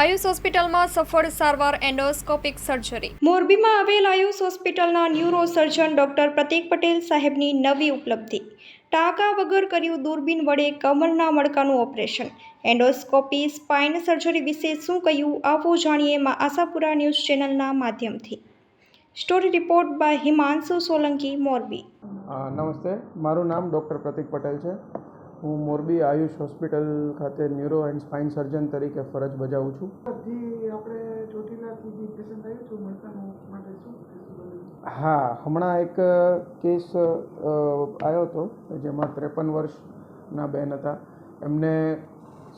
આયુષ હોસ્પિટલમાં સફળ સારવાર એન્ડોસ્કોપિક સર્જરી. મોરબીમાં આવેલ આયુષ હોસ્પિટલના neuro surgeon doctor Pratik Patel સાહેબની નવી ઉપલબ્ધિ. ટાંકા વગર કર્યું દૂરબીન વડે કમરના મડકાનું ઓપરેશન. એન્ડોસ્કોપી સ્પાઇન સર્જરી વિશે શું કહ્યું આવો જાણીએ માં આશાપુરા ન્યૂઝ ચેનલના માધ્યમથી. Story report by Himanshu Solanki Morbi. નમસ્તે. મારું નામ ડૉક્ટર પ્રતિક પટેલ છે. હું મોરબી આયુષ હોસ્પિટલ ખાતે ન્યુરો એન્ડ સ્પાઇન સર્જન તરીકે ફરજ બજાવું છું? હા હમણાં એક કેસ આવ્યો હતો જેમાં ત્રેપન વર્ષના બેન હતા. એમને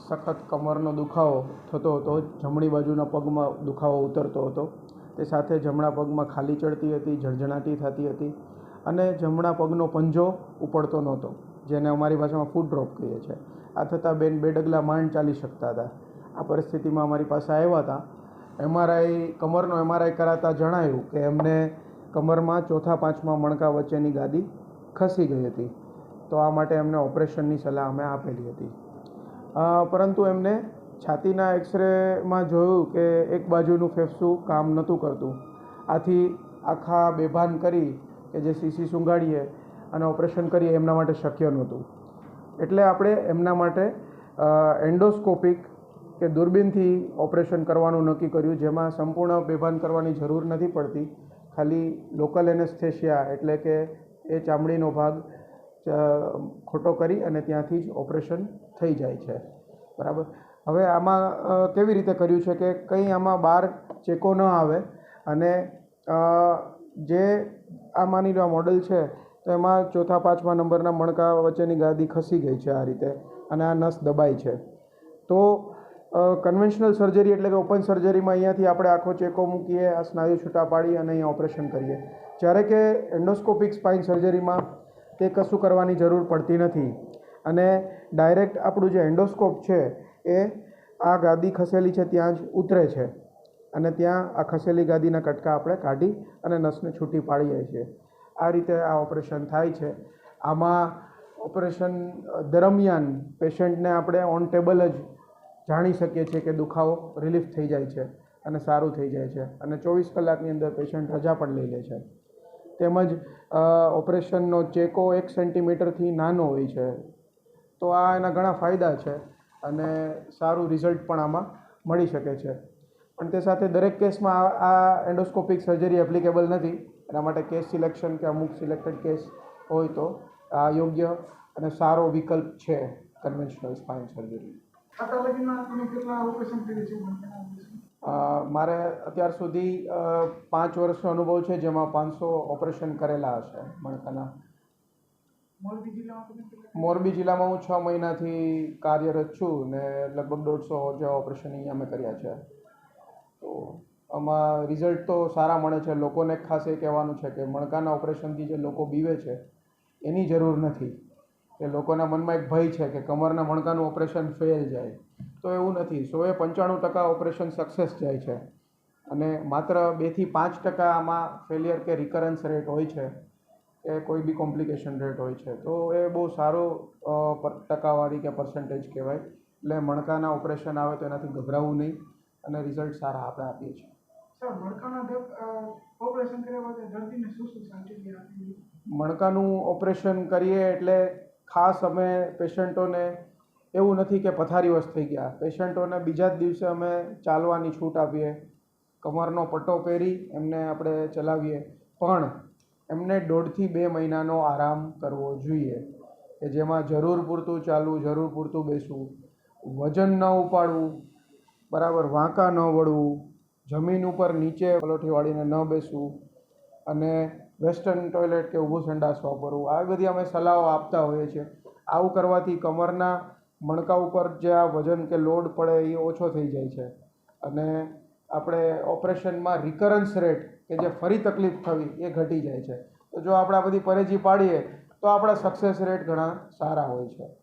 સખત કમરનો દુખાવો થતો હતો જમણી બાજુના પગમાં દુખાવો ઉતરતો હતો. તે સાથે જમણા પગમાં ખાલી ચડતી હતી ઝણઝણાટી થતી હતી અને જમણા પગનો પંજો ઉપડતો નહોતો. જેને અમારી ભાષામાં ફૂડ ડ્રોપ કહીએ છીએ. આ થતાં બેન બે ડગલા માંડ ચાલી શકતા હતા. આ પરિસ્થિતિમાં અમારી પાસે આવ્યા હતા. એમઆરઆઈ, કમરનો એમઆરઆઈ કરાતા જણાયું કે એમને કમરમાં ચોથા પાંચમા મણકા વચ્ચેની ગાદી ખસી ગઈ હતી. તો આ માટે એમને ઓપરેશનની સલાહ અમે આપેલી હતી. પરંતુ એમને છાતીના એક્સરેમાં જોયું કે એક બાજુનું ફેફસું કામ નહોતું કરતું. આથી આખા બેભાન કરી કે જે સીસી સુંઘાડીએ અને ઓપરેશન કરીએ એમના માટે શક્ય નહોતું. એટલે આપણે એમના માટે એન્ડોસ્કોપિક કે દૂરબીનથી ઓપરેશન કરવાનું નક્કી કર્યું, જેમાં સંપૂર્ણ બેભાન કરવાની જરૂર નથી પડતી. ખાલી લોકલ એનેસ્થેશિયા એટલે કે એ ચામડીનો ભાગ ખોટો કરી અને ત્યાંથી જ ઓપરેશન થઈ જાય છે. બરાબર? હવે આમાં કેવી રીતે કર્યું છે કે કંઈ આમાં બહાર ચેકો ન આવે અને જે આ માની લો મોડલ છે તો એમાં ચોથા પાંચમા નંબરના મણકા વચ્ચેની ગાદી ખસી ગઈ છે આ રીતે અને આ નસ દબાઈ છે. તો કન્વેન્શનલ સર્જરી એટલે કે ઓપન સર્જરીમાં અહીંયાથી આપણે આખો ચેકો મૂકીએ, આ સ્નાયુ છૂટા પાડી અને અહીંયા ઓપરેશન કરીએ. જ્યારે કે એન્ડોસ્કોપિક સ્પાઇન સર્જરીમાં તે કશું કરવાની જરૂર પડતી નથી. અને ડાયરેક્ટ આપણું જે એન્ડોસ્કોપ છે એ આ ગાદી ખસેલી છે, ત્યાં જ ઉતરે છે. અને ત્યાં આ ખસેલી ગાદીના કટકા આપણે કાઢી અને નસને છૂટી પાડીએ છીએ. આ રીતે આ ઓપરેશન થાય છે. આમાં ઓપરેશન દરમિયાન પેશન્ટને આપણે ઓન ટેબલ જ જાણી શકીએ છીએ કે દુખાવો રિલીફ થઈ જાય છે અને સારું થઈ જાય છે અને ચોવીસ કલાકની અંદર પેશન્ટ રજા પણ લઈ લે છે. તેમજ ઓપરેશનનો ચેકો એક સેન્ટીમીટરથી નાનો હોય છે. તો આ એના ઘણા ફાયદા છે અને સારું રિઝલ્ટ પણ આમાં મળી શકે છે. પણ તે સાથે દરેક કેસમાં આ એન્ડોસ્કોપિક સર્જરી એપ્લિકેબલ નથી. એના માટે કેસ સિલેક્શન કે અમુક સિલેક્ટેડ કેસ હોય તો આ યોગ્ય અને સારો વિકલ્પ છે કન્વેન્શનલ સ્પાઇન સર્જરી મારે અત્યાર સુધી પાંચ વર્ષનો અનુભવ છે જેમાં પાંચસો ઓપરેશન કરેલા હશે મણકાના. મોરબી જિલ્લામાં મોરબી જિલ્લામાં હું છ મહિનાથી કાર્યરત છું ને લગભગ દોઢસો જેવા ઓપરેશન અહીંયા અમે કર્યા છે. તો આમાં રિઝલ્ટ તો સારા મળે છે. લોકોને ખાસ એ કહેવાનું છે કે મણકાના ઓપરેશનથી જે લોકો બીવે છે, એની જરૂર નથી. કે લોકોના મનમાં એક ભય છે કે કમરના મણકાનું ઓપરેશન ફેલ જાય. તો એવું નથી. સોએ પંચાણું ટકા ઓપરેશન સક્સેસ જાય છે. અને માત્ર બેથી પાંચ ટકા આમાં ફેલિયર કે રિકરન્સ રેટ હોય છે, કે કોઈ બી કોમ્પ્લિકેશન રેટ હોય છે. તો એ બહુ સારો ટકાવાળી કે પર્સન્ટેજ કહેવાય. એટલે મણકાના ઓપરેશન આવે તો એનાથી ગભરાવું નહીં. અને રિઝલ્ટ સારા આપણે આપીએ છીએ. મણકાનું ઓપરેશન કરીએ એટલે ખાસ અમે પેશન્ટોને એવું નથી કે પથારીવશ થઈ ગયા. પેશન્ટોને બીજા જ દિવસે અમે ચાલવાની છૂટ આપીએ. કમરનો પટ્ટો પહેરી એમને આપણે ચલાવીએ. પણ એમને દોઢથી બે મહિનાનો આરામ કરવો જોઈએ કે જેમાં જરૂર પૂરતું ચાલવું જરૂર પૂરતું બેસવું વજન ન ઉપાડવું બરાબર વાંકા ન વળવું, જમીન ઉપર નીચે પલોઠી વાળીને ન બેસવું અને વેસ્ટર્ન ટોયલેટ કે ઊભું સંડાસ વાપરવું. આવી બધી અમે સલાહો આપતા હોઈએ છીએ. આવું કરવાથી કમરના મણકા ઉપર જે આ વજન કે લોડ પડે એ ઓછો થઈ જાય છે. અને આપણે ઓપરેશનમાં રિકરન્સ રેટ કે જે ફરી તકલીફ થવી એ ઘટી જાય છે. તો જો આપણે આ બધી પરેજી પાડીએ તો આપણા સક્સેસ રેટ ઘણા સારા હોય છે.